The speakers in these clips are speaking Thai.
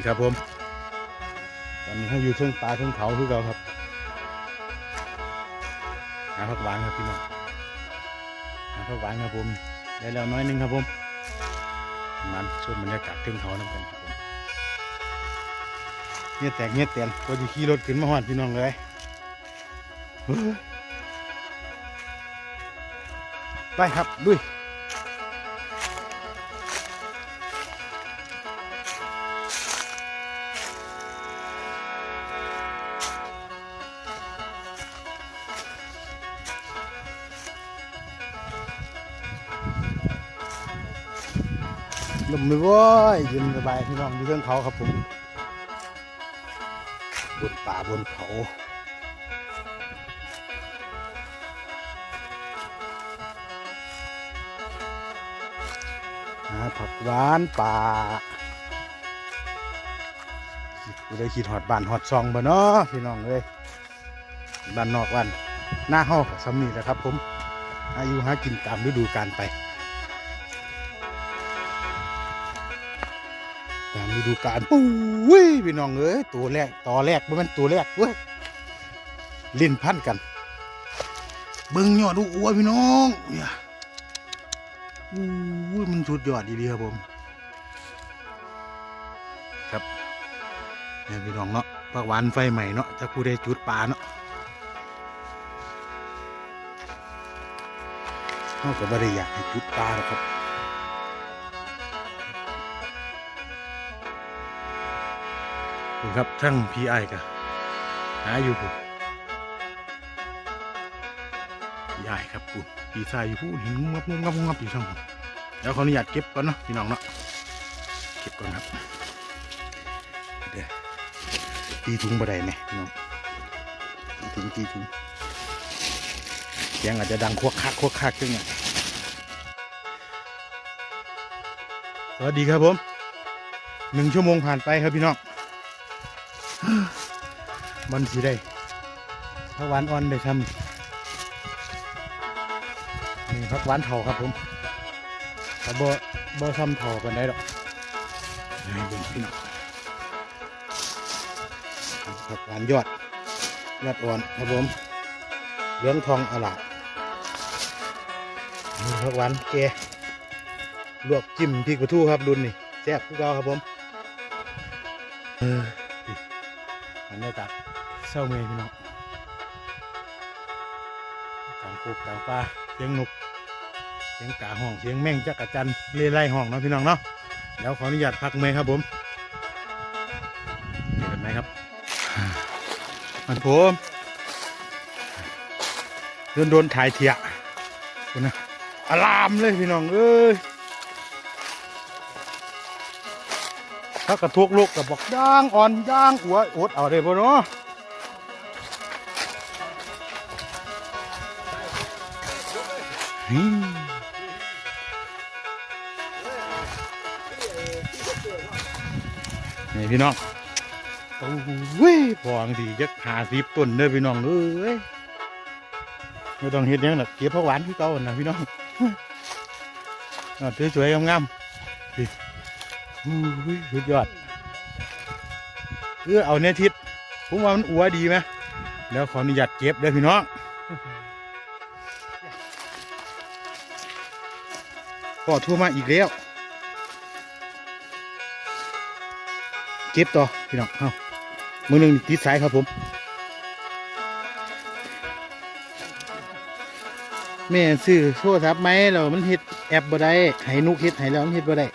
ีครับผม ตอนนี้เขาอยู่เทิงป่าเทิงเขาคือเราครับ หาผักหวานครับพี่น้องหาผักหวานครับผมได้แล้วน้อยนึงครับผมมันชมบรรยากาศเทิงเขาน้ำกันครับผมเงี้ยแตกเงี้ยเตียนก็จะขี่รถขึ้นมาหอดพี่น้องเลยเฮ้ยไปครับดุย ลมไม่ว้ยเย็นสบายพี่น้องอยู่เรื่องเขาครับผมบนป่าบนเขาหาผักหวานป่ากูได้ขีดหอดบานหอดซองบ่เนาะพี่น้องเลยบ้านนอกบ้านหน้าห้องสำนีแหละครับผมอายุหากินตามฤดูกาลไป ตามฤดูกาลปุ้ยพี่น้องเอ้ยตัวแรกต่อแรกแมันตัวแรกเว้ยลิ้นพันกัน เบิ่งยอดดูอ้วพี่น้องเนี่ยอู้ยมันสุดยอดดีๆครับผม ครับเนี่ยพี่น้องเนาะผักหวานไฟใหม่เนาะจะกูได้จุดปลาเนาะเขาก็ไม่ได้อยากให้จุดปลาหรอกครับ นี่ครับทั้งพีไอกับหาอยู่ผมพีไอครับปุ่นปีซายอยู่ผู้หินงุบงับงุบงับงุบงับอยู่ทั้งผมแล้วขออนุญาตเก็บก่อนเนาะพี่น้องเนาะเก็บก่อนครับเดี๋ยวตีถุงบ่ไดไหมพี่น้องตีถุงตีถุงเสียงอาจจะดังควักคักควักคักจังไงสวัสดีครับผมหนึ่งชั่วโมงผ่านไปครับพี่น้อง มันสีได้ผักหวานอ่อนได้ทำนี่ผักหวานเถาครับผมแต่บ่บ่ซ้ำเถากันได้หรอกนี่เบิ่งพี่น้องผักหวานยอดยอดอ่อนครับผมเหลืองทองอลามนี่ผักหวานแกลวกจิ้มพริกกระทู้ครับรุ่นนี่แซ่บทุกเกาครับผมเออบรรยากาศ เศร้าเมยพี่น้องกลางโคกกลางป่าเสียงนกเสียงกาห้องเสียงแม่งจักรจันเล่ไล่ห้องเนาะพี่น้องเนาะเดี๋ยวขออนุญาตพักเมย์ครับผมเจอกันไหมครับมันผมโดนโดนถ่ายเถียคุณนะอลามเลยพี่น้องเอ้ยถ้ากระทุกลูกกับบอกย่างอ่อนย่างหัวอดเอาได้ป่ะเนาะ นี่พี่น้องโอ้ยพองดีจักหาสิบต้นเด้อพี่น้องเอ้ยไม่ต้องเฮ็ดยังหรอกเก็บผักหวานที่เก่าหั่นะพี่น้องอะสวยๆงามๆพี่อุ้ยสุดยอดเออเอาเนี่ยทิศผมว่ามันอัวดีไหมแล้วขออนุญาตเก็บเด้อพี่น้อง อทั่วมาอีกแล้ว เก็บต่อ พี่น้องเอามือหนึ่งติดสายครับผม แม่ซื้อโทรศัพท์ไหมเรามันเฮ็ดแอปบ่ได้ให้นุกเฮ็ดให้แล้วมันเฮ็ดบ่ได้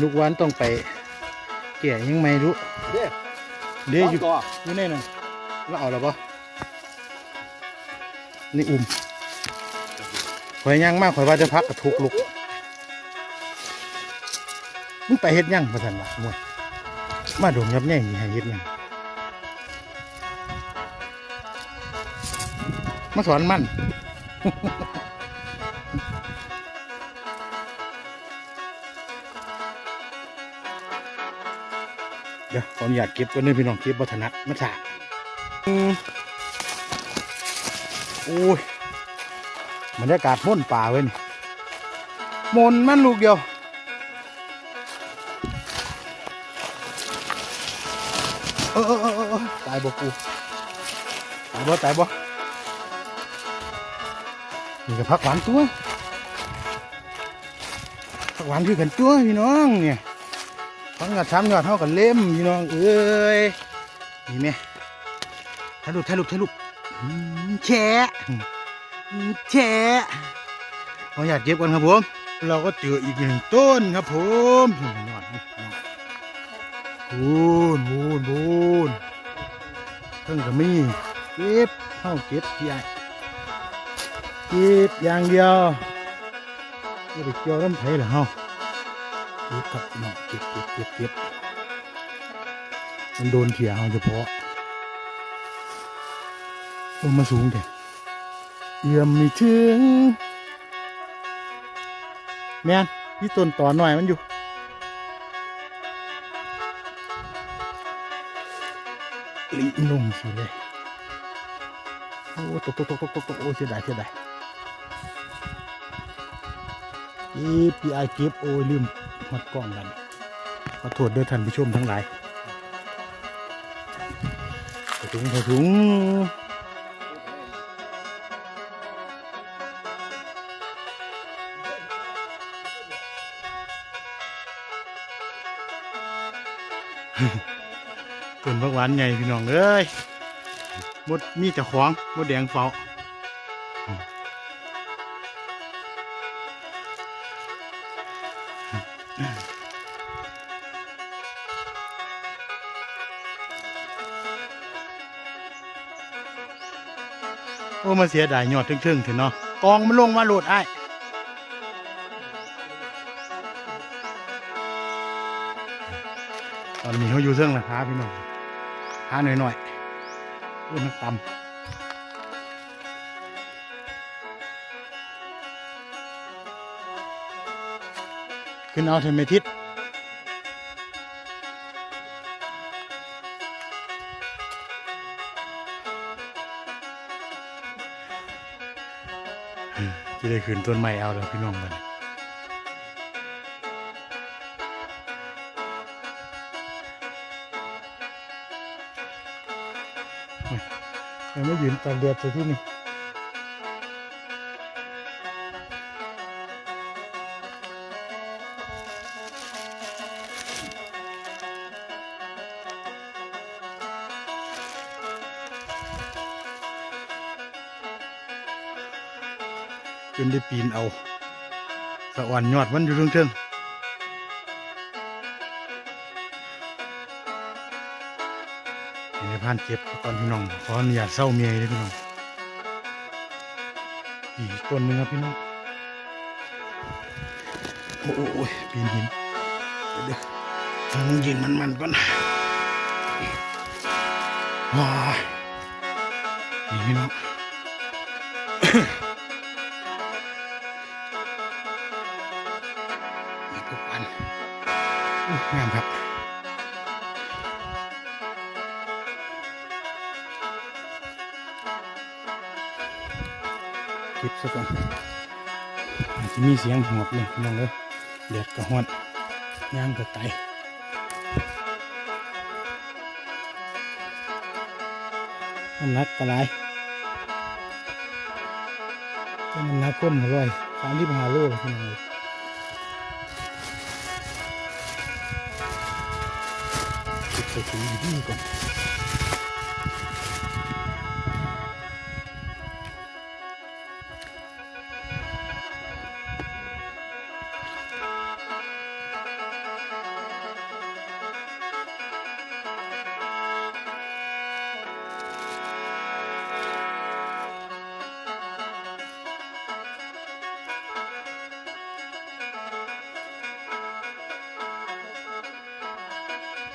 ลูกหวานต้องไปแก่ยังไม่รู้เด้เดี๋ยวอยู่ต่ออยู่ในนั้นแล้วเอาแล้วปะนี่อุ่ม ข่อยย่างมากข่อยว่าจะพักกระทุกลุกมึงไปเฮ็ดหยังประสันวะมวยมาดมยับแย่งนี่ให้เฮ็ดหยังมาสอนมันเดี๋ยวขออนุญาตเก็บก่อนเด้อพี่น้องเก็บบัถนัดมาถาอืมโอ้ย บรรยากาศม่นป่าเว้นมนมันลูกเดียวเออเออเออออตายบ่กูตายบ่ตายบ่นี่ก็พักหวานตัวพักหวานคือกันตัวพี่น้องเนี่ยพักงัดช้ำยอดเท่ากับเล่มพี่น้องเอ้ยนี่ไหมถ่ายรูปถ่ายรูปถ่ายรูปแฉะ แชะขออยากเก็บกันครับผม เราก็เจออีกหนึ่งต้นครับผมนี่ยอดนี่ยอดบูนบูนบูนเพิ่งก็มีเก็บเข้าเก็บพี่ไอเก็บอย่างเดียวไม่ได้เกี่ยวน้ำไผ่หรอเฮาเก็บครับพี่น้องเก็บเก็บเก็บเก็บมันโดนเถี่ยเอาเฉพาะลงมาสูงเด็ เยี่ยมไม่ถึง แม่นพี่ต้นต่อหน่อยมันอยู่ ลิลงสิเลย โอ้ตกตกตกตกตกตกโอ้เสียดายเสียดายเก็บพี่ไอเก็บโอ้ยลืมมัดกล้องกันขอโทษด้อท่านผู้ชมทั้งหลายถอถุงถอถุง ต้นพักหวานใหญ่พี่น้องเอ้ยมดมีเจะขวางมดแดงเฝ้าโอ้มาเสียดายยอดทึ่งๆเถอะเนาะกองมันลงมาโหลดไอ้ อนนี้เขาอยู่เรื่องราคาพี่น้องหาหน่อยหน่อยๆรุ่นนักตำขึ้นเอาเทมเมทิศจะได้ขึ้นต้นใหม่เอาแล้วพี่น้องมัน ยังไม่ยืนตากแดดเลยที่นี่จนได้ปีนเอา สะอ่อนยอดมันอยู่เชิง ในพานเก็บก่อนพี่น้องขออนุญาตเศร้าเมียเลยพี่น้องอีกต้นหนึงครับพี่น้องโอ้ยปีนหินเดี๋ยวเดี๋ยวทางยิงมันมันก่อนว้านี่พี่น้องนี่ทุกวันอุ๊ยงามครับ ซะก่อนอาจจะมีเสียงหอบเลยพี่น้องเลยเดือดกระหอนย่างกระไตน้ำหนักกระไรน้ำหนักก้นอร่อยสามที่หาโลพี่น้องเลยติดใส่ถุงอยู่ที่นี่ก่อน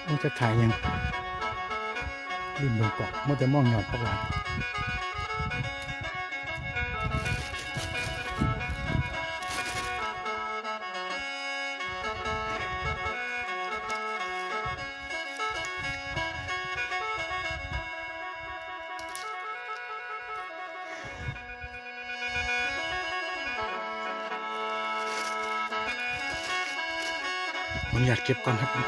มันจะถ่ายยังริมเบนเกาะมันจะมองหยอดพักหวานผมอยากเก็บก่อนครับ